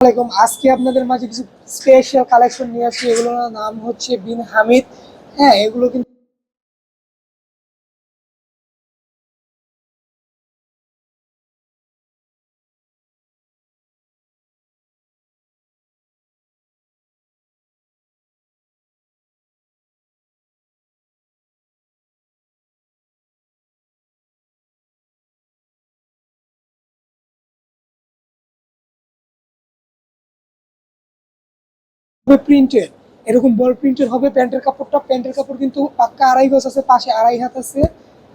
আজকে আপনাদের মাঝে কিছু স্পেশাল কালেকশন নিয়ে আসছি এগুলোর নাম হচ্ছে বিন হামিদ। হ্যাঁ এগুলো কিন্তু প্রিন্টের এরকম বল প্রিন্টের হবে, প্যান্টের কাপড়টা। প্যান্টের কাপড় কিন্তু পাক্কা আড়াই গজ আছে, পাশে আড়াই হাত আছে।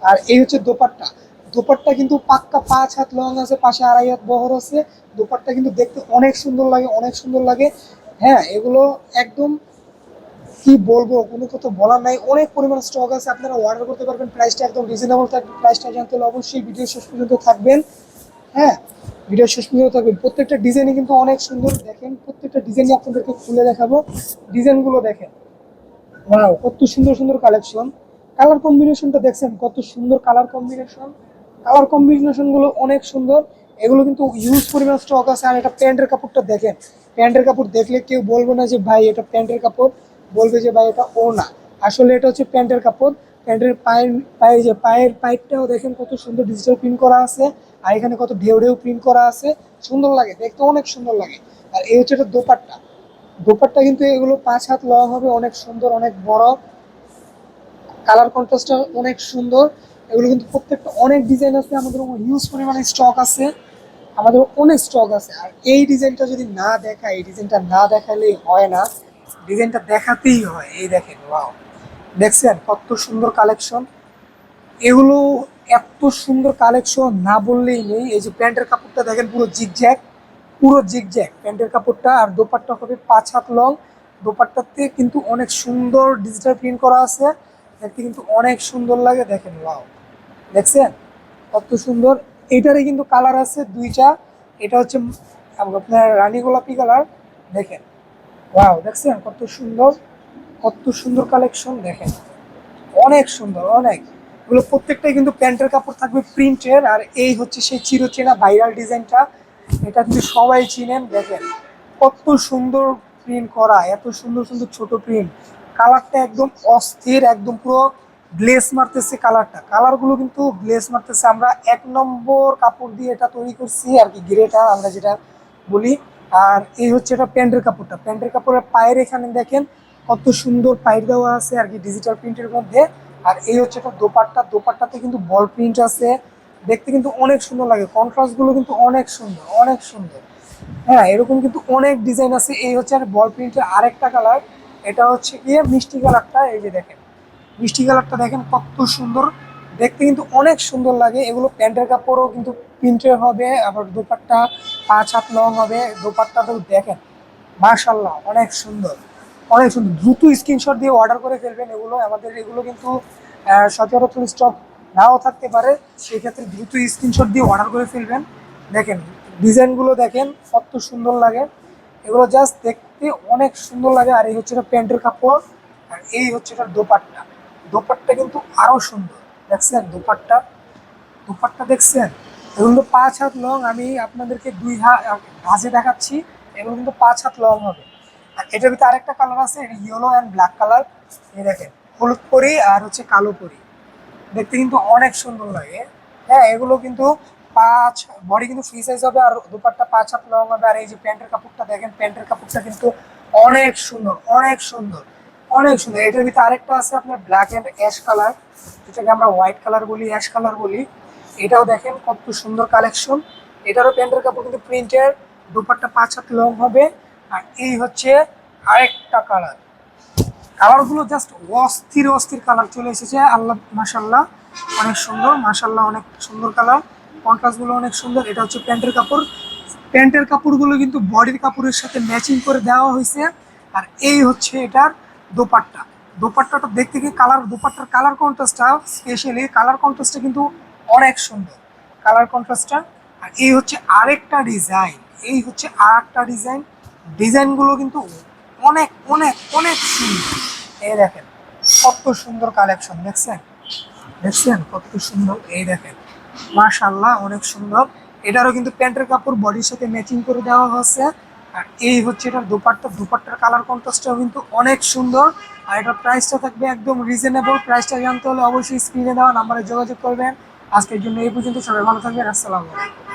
আর এই হচ্ছে দোপাট্টা। দোপাট্টা কিন্তু পাক্কা পাঁচ হাত লং আছে, পাশে আড়াই হাত বহর আছে। দোপাট্টা কিন্তু দেখতে অনেক সুন্দর লাগে, অনেক সুন্দর লাগে। হ্যাঁ এগুলো একদম কি বলব, কোনো কথা বলার নাই। অনেক পরিমাণ স্টক আছে, আপনারা অর্ডার করতে পারবেন। প্রাইসটা একদম রিজনেবল থাকবে। প্রাইসটা জানতে হলে অবশ্যই ভিডিও শেষ পর্যন্ত থাকবেন। হ্যাঁ ভিডিও শেষ পর্যন্ত থাকবেন। প্রত্যেকটা ডিজাইনই কিন্তু অনেক সুন্দর। দেখেন, প্রত্যেকটা ডিজাইনই আপনাদেরকে খুলে দেখাবো। ডিজাইনগুলো দেখেন। ওয়াও কত সুন্দর সুন্দর কালেকশন কালার কম্বিনেশনটা দেখছেন, কত সুন্দর কালার কম্বিনেশন কালার কম্বিনেশনগুলো অনেক সুন্দর। এগুলো কিন্তু ইউজ পরিমাণ স্টক আছে। আর এটা প্যান্টের কাপড়টা দেখেন। প্যান্টের কাপড় দেখলে কেউ বলবে না যে, ভাই, এটা প্যান্টের কাপড়। বলবে যে, ভাই, এটা ও না আসলে এটা হচ্ছে প্যান্টের কাপড়। প্যান্টের পায়ের, পায়ে যে পায়ের পাইপটাও দেখেন কত সুন্দর ডিজিটাল প্রিন্ট করা আছে। আর এখানে কত ঢেউ ঢেউ প্রিন্ট করা আছে। সুন্দর লাগে, দেখতে অনেক সুন্দর লাগে। আর এই হচ্ছে এটা দোপাট্টা। দোপাট্টা কিন্তু এগুলো পাঁচ হাত লং হবে, অনেক সুন্দর, অনেক বড়। কালার কন্ট্রাস্টটা অনেক সুন্দর। এগুলো কিন্তু প্রত্যেকটা অনেক ডিজাইন আছে, আমাদের হিউজ পরিমাণে স্টক আছে। আমাদের অনেক স্টক আছে। আর এই ডিজাইনটা যদি না দেখা এই ডিজাইনটা না দেখালেই হয় না। ডিজাইনটা দেখাতেই হয়। এই দেখেন ওয়াও দেখছেন কত সুন্দর কালেকশন? এগুলো এত সুন্দর কালেকশন, না বললেই নেই। এই যে প্যান্টের কাপড়টা দেখেন, পুরো জিগজ্যাক পুরো জিগজ্যাক প্যান্টের কাপড়টা আর দোপাট্টা হবে পাঁচ হাত লং দোপাট্টাতে কিন্তু অনেক সুন্দর ডিজিটাল প্রিন্ট করা আছে। দেখতে কিন্তু অনেক সুন্দর লাগে। দেখেন ওয়াও দেখছেন? কত সুন্দর। এটারই কিন্তু কালার আছে দুইটা। এটা হচ্ছে আপনার রানী গোলাপি কালার দেখেন ওয়াও দেখছেন কত সুন্দর? কত সুন্দর কালেকশন দেখেন। অনেক সুন্দর, অনেক। এগুলো প্রত্যেকটাই কিন্তু প্যান্টের কাপড় থাকবে প্রিন্টের, আর এই হচ্ছে সেই চিরচেনা ভাইরাল ডিজাইনটা। এটা কিন্তু সবাই চিনেন, দেখেন। কত সুন্দর প্রিন্ট করা, এত সুন্দর সুন্দর ছোট প্রিন্ট কালারটা একদম অস্থির, একদম পুরো গ্লেস মারতেছে কালারটা কালারগুলো কিন্তু গ্লেস মারতেছে। আমরা এক নম্বর কাপড় দিয়ে এটা তৈরি করছি, আর কি গ্রেটা আমরা যেটা বলি। আর এই হচ্ছে এটা প্যান্টের কাপড়টা। প্যান্টের কাপড়ের পায়ের এখানে দেখেন কত সুন্দর পায়ের দেওয়া আছে আর কি ডিজিটাল প্রিন্টের মধ্যে। আর এই হচ্ছে এটা দোপাট্টা। দোপাট্টাতে কিন্তু বল প্রিন্ট আছে। দেখতে কিন্তু অনেক সুন্দর লাগে। কন্ট্রাস্টগুলো কিন্তু অনেক সুন্দর অনেক সুন্দর। হ্যাঁ এরকম কিন্তু অনেক ডিজাইন আছে। এই হচ্ছে আর বল প্রিন্টের আরেকটা কালার এটা হচ্ছে গিয়ে মিষ্টি কালারটা। এই যে দেখেন, মিষ্টি কালারটা দেখেন কত সুন্দর। দেখতে কিন্তু অনেক সুন্দর লাগে। এগুলো প্যান্টের কাপড়ও কিন্তু প্রিন্টের হবে। আবার দোপাট্টা পাঁচ হাত লং হবে। দোপাট্টাটাও দেখেন মার্শাল্লাহ অনেক সুন্দর। অনেক সুন্দর। দ্রুত স্ক্রিনশট দিয়ে অর্ডার করে ফেলবেন এগুলো। আমাদের এগুলো কিন্তু সচরাচর স্টক নাও থাকতে পারে। সেক্ষেত্রে দ্রুত স্ক্রিনশট দিয়ে অর্ডার করে ফেলবেন। দেখেন ডিজাইনগুলো দেখেন, কত সুন্দর লাগে। এগুলো জাস্ট দেখতে অনেক সুন্দর লাগে। আর এই হচ্ছে এটা প্যান্টের কাপড়। আর এই হচ্ছে এটা দোপাট্টা। দোপাট্টা কিন্তু আরও সুন্দর। দেখছেন দোপাট্টা? দোপাট্টা দেখছেন? এগুলো পাঁচ হাত লং আমি আপনাদেরকে দুই হাত ভাজে দেখাচ্ছি। এগুলো কিন্তু পাঁচ হাত লং হবে। আর এটার ভিতরে আরেকটা কালার আছে ইয়েলো অ্যান্ড ব্ল্যাক কালার এই দেখেন, হলুদ পরি আর হচ্ছে কালো পরি। দেখতে কিন্তু অনেক সুন্দর লাগে। হ্যাঁ এগুলো কিন্তু পাঁচ বডি কিন্তু ফ্রি সাইজ হবে আর দুপাট্টা পাঁচ হাত লং হবে। আর এই যে প্যান্টের কাপড়টা দেখেন, প্যান্টের কাপড়টা কিন্তু অনেক সুন্দর অনেক সুন্দর অনেক সুন্দর। এটার ভিতরে আরেকটা আছে আপনার ব্ল্যাক অ্যান্ড অ্যাশ কালার যেটাকে আমরা হোয়াইট কালার বলি অ্যাশ কালার বলি। এটাও দেখেন কত সুন্দর কালেকশন এটারও প্যান্টের কাপড় কিন্তু প্রিন্টের দুপাট্টা পাঁচ হাত লং হবে। আর এই হচ্ছে আরেকটা কালার কালারগুলো জাস্ট অস্থির অস্থির কালার চলে এসেছে। আল্লাহ মাসাল্লাহ অনেক সুন্দর মাসাল্লাহ অনেক সুন্দর কালার কন্ট্রাস্টগুলো অনেক সুন্দর। এটা হচ্ছে প্যান্টের কাপড়। প্যান্টের কাপড়গুলো কিন্তু বডির কাপড়ের সাথে ম্যাচিং করে দেওয়া হয়েছে। আর এই হচ্ছে এটার দোপাট্টা। দোপাট্টাটা দেখতে গিয়ে কালার দোপাট্টার কালার কন্ট্রাস্টটা স্পেশালি কালার কন্ট্রাস্টটা কিন্তু অনেক সুন্দর। কালার কন্ট্রাস্টটা আর এই হচ্ছে আরেকটা ডিজাইন এই হচ্ছে আরেকটা ডিজাইন ডিজাইনগুলো কিন্তু অনেক অনেক অনেক সুন্দর। এই দেখেন, কত সুন্দর কালেকশন, দেখছেন? দেখছেন কত সুন্দর? এই দেখেন মাশাল্লাহ অনেক সুন্দর। এটারও কিন্তু প্যান্টের কাপড় বডির সাথে ম্যাচিং করে দেওয়া হচ্ছে আর এই হচ্ছে এটার দোপাট্টা, দোপাট্টার কালার কন্ট্রাস্টটাও কিন্তু অনেক সুন্দর। আর এটার প্রাইসটা থাকবে একদম রিজনেবল প্রাইসটা জানতে হলে অবশ্যই স্ক্রিনে দেওয়া নাম্বারে যোগাযোগ করবেন। আজকের জন্য এই পর্যন্ত, সবাই ভালো থাকবেন। আসসালামু আলাইকুম।